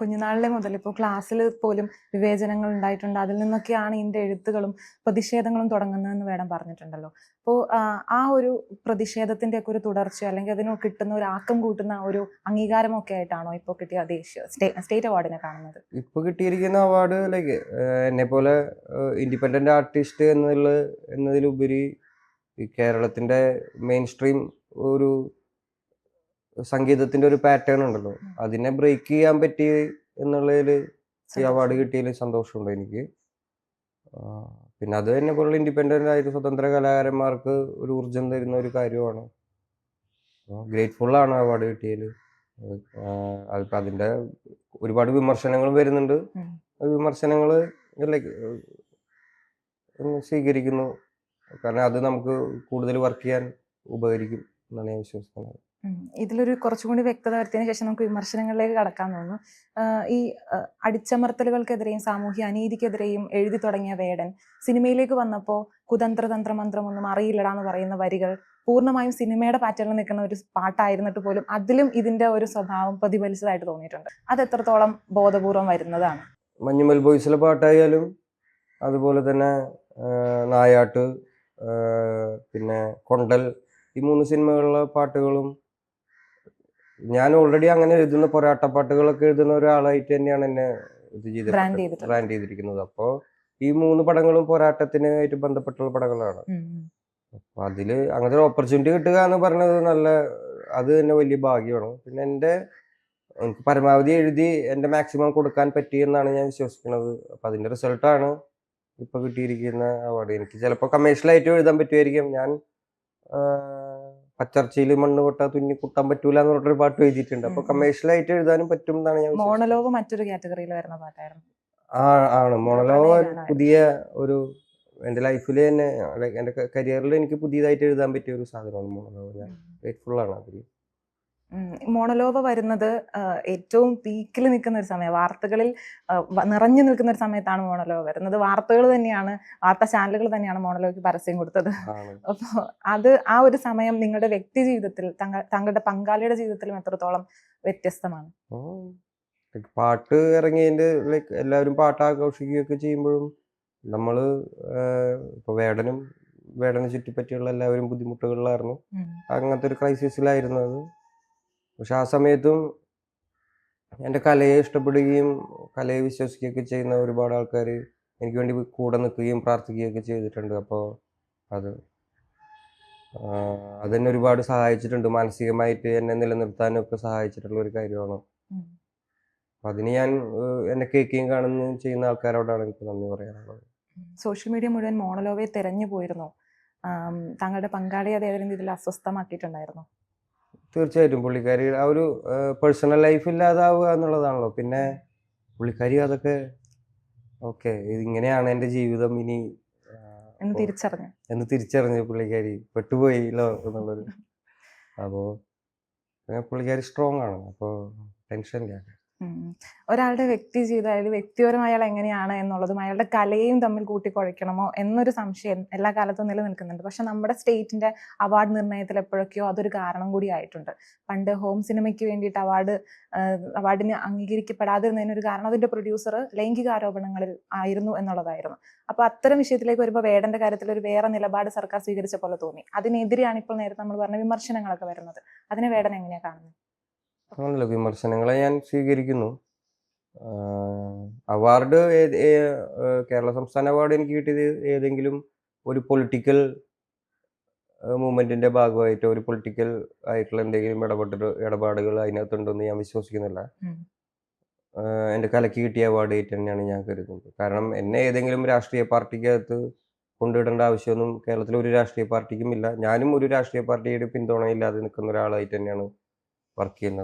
കുഞ്ഞുനാളിലെ മുതൽ ഇപ്പോൾ ക്ലാസ്സിൽ പോലും വിവേചനങ്ങൾ ഉണ്ടായിട്ടുണ്ട്. അതിൽ നിന്നൊക്കെയാണ് ഇതിന്റെ എഴുത്തുകളും പ്രതിഷേധങ്ങളും തുടങ്ങുന്നതെന്ന് വേണം പറഞ്ഞിട്ടുണ്ടല്ലോ. അപ്പോൾ ആ ഒരു പ്രതിഷേധത്തിന്റെയൊക്കെ ഒരു തുടർച്ച അല്ലെങ്കിൽ അതിന് കിട്ടുന്ന ഒരു ആക്കം കൂട്ടുന്ന ഒരു അംഗീകാരമൊക്കെ ആയിട്ടാണോ ഇപ്പോൾ കിട്ടിയ ദേശീയ സ്റ്റേറ്റ് അവാർഡിനെ കാണുന്നത്? ഇപ്പോൾ കിട്ടിയിരിക്കുന്ന അവാർഡ് ലൈക്ക് എന്നെ പോലെ ഇൻഡിപെൻഡന്റ് ആർട്ടിസ്റ്റ് എന്നുള്ള എന്നതിലുപരി കേരളത്തിന്റെ മെയിൻ സ്ട്രീം ഒരു സംഗീതത്തിന്റെ ഒരു പാറ്റേൺ ഉണ്ടല്ലോ. അതിനെ ബ്രേക്ക് ചെയ്യാൻ പറ്റി എന്നുള്ളതിൽ ഈ അവാർഡ് കിട്ടിയതിൽ സന്തോഷമുണ്ട് എനിക്ക്. പിന്നെ അത് തന്നെ പോലുള്ള ഇൻഡിപെൻഡന്റ് ആയിട്ട് സ്വതന്ത്ര കലാകാരന്മാർക്ക് ഒരു ഊർജം തരുന്ന ഒരു കാര്യമാണ്. ഗ്രേറ്റ്ഫുൾ ആണ് അവാർഡ് കിട്ടിയതിൽ അതിപ്പോൾ അതിന്റെ ഒരുപാട് വിമർശനങ്ങൾ വരുന്നുണ്ട്. വിമർശനങ്ങൾ ലൈക്ക് സ്വീകരിക്കുന്നു. കാരണം അത് നമുക്ക് കൂടുതൽ വർക്ക് ചെയ്യാൻ ഉപകരിക്കും എന്നാണ് ഞാൻ വിശ്വസിക്കുന്നത്. ഇതിലൊരു കുറച്ചും കൂടി വ്യക്തത വരുത്തിയതിനു ശേഷം നമുക്ക് വിമർശനങ്ങളിലേക്ക് കടക്കാൻ തോന്നുന്നു. ഈ അടിച്ചമർത്തലുകൾക്കെതിരെയും സാമൂഹ്യ അനീതിക്കെതിരെയും എഴുതി തുടങ്ങിയ വേടൻ സിനിമയിലേക്ക് വന്നപ്പോൾ കുതന്ത്ര തന്ത്ര മന്ത്രമൊന്നും അറിയില്ലടാന്ന് പറയുന്ന വരികൾ പൂർണമായും സിനിമയുടെ പാറ്റേണിൽ നിൽക്കുന്ന ഒരു പാട്ടായിരുന്നിട്ട് പോലും അതിലും ഇതിന്റെ ഒരു സ്വഭാവം പ്രതിഫലിച്ചതായിട്ട് തോന്നിയിട്ടുണ്ട്. അത് എത്രത്തോളം ബോധപൂർവം വരുന്നതാണ്? മഞ്ഞുമൽ ബോയ്സിലെ പാട്ടായാലും അതുപോലെ തന്നെ നായാട്ട് പിന്നെ കൊണ്ടൽ ഈ മൂന്ന് സിനിമകളിലെ പാട്ടുകളും ഞാൻ ഓൾറെഡി അങ്ങനെ എഴുതുന്ന പോരാട്ട പാട്ടുകളൊക്കെ എഴുതുന്ന ഒരാളായിട്ട് തന്നെയാണ് എന്നെ ഇത് ചെയ്ത് ബ്രാൻഡ് ചെയ്തിരിക്കുന്നത്. അപ്പോൾ ഈ മൂന്ന് പടങ്ങളും പോരാട്ടത്തിനായിട്ട് ബന്ധപ്പെട്ടുള്ള പടങ്ങളാണ്. അപ്പൊ അതിൽ അങ്ങനത്തെ ഒരു ഓപ്പർച്യൂണിറ്റി കിട്ടുക എന്ന് പറഞ്ഞത് നല്ല അത് തന്നെ വലിയ ഭാഗ്യമാണ്. പിന്നെ എന്റെ എനിക്ക് പരമാവധി എഴുതി എന്റെ മാക്സിമം കൊടുക്കാൻ പറ്റിയെന്നാണ് ഞാൻ വിശ്വസിക്കുന്നത്. അപ്പൊ അതിന്റെ റിസൾട്ടാണ് ഇപ്പൊ കിട്ടിയിരിക്കുന്ന അവാർഡ് എനിക്ക് ചിലപ്പോൾ കമേഴ്ഷ്യലായിട്ട് എഴുതാൻ പറ്റുമായിരിക്കും. ഞാൻ പച്ചർച്ചയിൽ മണ്ണ് കൊട്ടാ തുന്നി കുട്ടാൻ പറ്റൂല എന്ന് പറഞ്ഞൊരു പാട്ട് എഴുതിയിട്ടുണ്ട്. അപ്പൊ കമേഴ്ഷ്യൽ കമേഴ്ഷ്യലായിട്ട് എഴുതാനും പറ്റും എന്നാണ് ഞാൻ മോണലോഗ് മറ്റൊരു കാറ്റഗറിയിൽ വരുന്ന പാട്ടായിരുന്നു. ആ ആണ്. മോണലോഗ് പുതിയ ഒരു എന്റെ ലൈഫിൽ തന്നെ എന്റെ എന്റെ കരിയറിൽ എനിക്ക് പുതിയതായിട്ട് എഴുതാൻ പറ്റിയ ഒരു സാധനമാണ് മോണലോഗ് ഞാൻ ഗ്രേറ്റ്ഫുൾ ആണ് അതിൽ. മോണലോവ വരുന്നത് ഏറ്റവും പീക്കിൽ നിൽക്കുന്ന ഒരു സമയം വാർത്തകളിൽ നിറഞ്ഞു നിൽക്കുന്ന ഒരു സമയത്താണ് മോണലോവ വരുന്നത്. വാർത്തകൾ തന്നെയാണ് വാർത്താ ചാനലുകൾ തന്നെയാണ് മോണലോവയ്ക്ക് പരസ്യം കൊടുത്തത്. അപ്പോൾ അത് ആ ഒരു സമയം നിങ്ങളുടെ വ്യക്തി ജീവിതത്തിൽ തങ്ങളുടെ താങ്കളുടെ പങ്കാളിയുടെ ജീവിതത്തിലും എത്രത്തോളം വ്യത്യസ്തമാണ്. പാട്ട് ഇറങ്ങിയതിന്റെ ലൈക്ക് എല്ലാവരും പാട്ട് ആഘോഷിക്കുകയൊക്കെ ചെയ്യുമ്പോഴും നമ്മൾ ആഹ്, ഇപ്പൊ വേടനും വേടനെ ചുറ്റിപ്പറ്റിയുള്ള എല്ലാവരും ബുദ്ധിമുട്ടുകളിലായിരുന്നു. അങ്ങനത്തെ ഒരു ക്രൈസിസിലായിരുന്നു അത്. പക്ഷെ ആ സമയത്തും എന്റെ കലയെ ഇഷ്ടപ്പെടുകയും കലയെ വിശ്വസിക്കുകയൊക്കെ ചെയ്യുന്ന ഒരുപാട് ആൾക്കാർ എനിക്ക് വേണ്ടി കൂടെ നിൽക്കുകയും പ്രാർത്ഥിക്കുകയൊക്കെ ചെയ്തിട്ടുണ്ട്. അപ്പോൾ അത് അതെന്നെ ഒരുപാട് സഹായിച്ചിട്ടുണ്ട്. മാനസികമായിട്ട് എന്നെ നിലനിർത്താനും ഒക്കെ സഹായിച്ചിട്ടുള്ള ഒരു കാര്യമാണ്. അപ്പം അതിന് ഞാൻ എന്നെ കേൾക്കുകയും കാണുന്ന ചെയ്യുന്ന ആൾക്കാരോടാണ് എനിക്ക് നന്ദി പറയാനുള്ളത്. സോഷ്യൽ മീഡിയ മുഴുവൻ മോണലോവയെ തെരഞ്ഞു പോയിരുന്നു. താങ്കളുടെ പങ്കാളിയെ അത് ഇതിൽ അസ്വസ്ഥമാക്കിയിട്ടുണ്ടായിരുന്നു. തീർച്ചയായിട്ടും പുള്ളിക്കാരി ആ ഒരു പേഴ്സണൽ ലൈഫ് ഇല്ലാതാവുക എന്നുള്ളതാണല്ലോ. പിന്നെ പുള്ളിക്കാരി അതൊക്കെ ഓക്കെ ഇതിങ്ങനെയാണ് എന്റെ ജീവിതം ഇനി എന്ന് തിരിച്ചറിഞ്ഞു. എന്ന് തിരിച്ചറിഞ്ഞു പുള്ളിക്കാരി പെട്ടുപോയില്ലോ എന്നുള്ളൊരു. അപ്പോൾ പുള്ളിക്കാരി സ്ട്രോങ് ആണ്. അപ്പോൾ ടെൻഷൻ ഇല്ല. ഒരാളുടെ വ്യക്തി ജീവിതം അതായത് വ്യക്തിപരമായ അയാൾ എങ്ങനെയാണ് എന്നുള്ളതും അയാളുടെ കലയും തമ്മിൽ കൂട്ടിക്കുഴയ്ക്കണമോ എന്നൊരു സംശയം എല്ലാ കാലത്തും നിലനിൽക്കുന്നുണ്ട്. പക്ഷെ നമ്മുടെ സ്റ്റേറ്റിന്റെ അവാർഡ് നിർണയത്തിൽ എപ്പോഴൊക്കെയോ അതൊരു കാരണം കൂടി ആയിട്ടുണ്ട്. പണ്ട് ഹോം സിനിമയ്ക്ക് വേണ്ടിയിട്ട് അവാർഡ് അവാർഡിന് അംഗീകരിക്കപ്പെടാതിരുന്നതിനൊരു കാരണം അതിന്റെ പ്രൊഡ്യൂസർ ലൈംഗിക ആരോപണങ്ങളിൽ ആയിരുന്നു എന്നുള്ളതായിരുന്നു. അപ്പൊ അത്തരം വിഷയത്തിലേക്ക് വരുമ്പോൾ വേടന്റെ കാര്യത്തിൽ ഒരു വേറെ നിലപാട് സർക്കാർ സ്വീകരിച്ച പോലെ തോന്നി. അതിനെതിരെയാണ് ഇപ്പോൾ നേരത്തെ നമ്മൾ പറഞ്ഞ വിമർശനങ്ങളൊക്കെ വരുന്നത്. അതിനെ വേടൻ എങ്ങനെയാണ് കാണുന്നത് അങ്ങനല്ല വിമർശനങ്ങളെ ഞാൻ സ്വീകരിക്കുന്നു. അവാർഡ് കേരള സംസ്ഥാന അവാർഡ് എനിക്ക് കിട്ടിയത് ഏതെങ്കിലും ഒരു പൊളിറ്റിക്കൽ മൂവ്മെന്റിന്റെ ഭാഗമായിട്ടോ ഒരു പൊളിറ്റിക്കൽ ആയിട്ടുള്ള എന്തെങ്കിലും ഇടപെട്ട ഇടപാടുകൾ അതിനകത്തുണ്ടെന്ന് ഞാൻ വിശ്വസിക്കുന്നില്ല. എന്റെ കലയ്ക്ക് കിട്ടിയ അവാർഡ് ആയിട്ട് തന്നെയാണ് ഞാൻ കരുതുന്നത്. കാരണം എന്നെ ഏതെങ്കിലും രാഷ്ട്രീയ പാർട്ടിക്കകത്ത് കൊണ്ടുവിടേണ്ട ആവശ്യമൊന്നും കേരളത്തിലെ ഒരു രാഷ്ട്രീയ പാർട്ടിക്കും ഇല്ല. ഞാനും ഒരു രാഷ്ട്രീയ പാർട്ടിയുടെ പിന്തുണയില്ലാതെ നിൽക്കുന്ന ഒരാളായിട്ട് തന്നെയാണ് വർക്ക് ചെയ്യുന്നത്.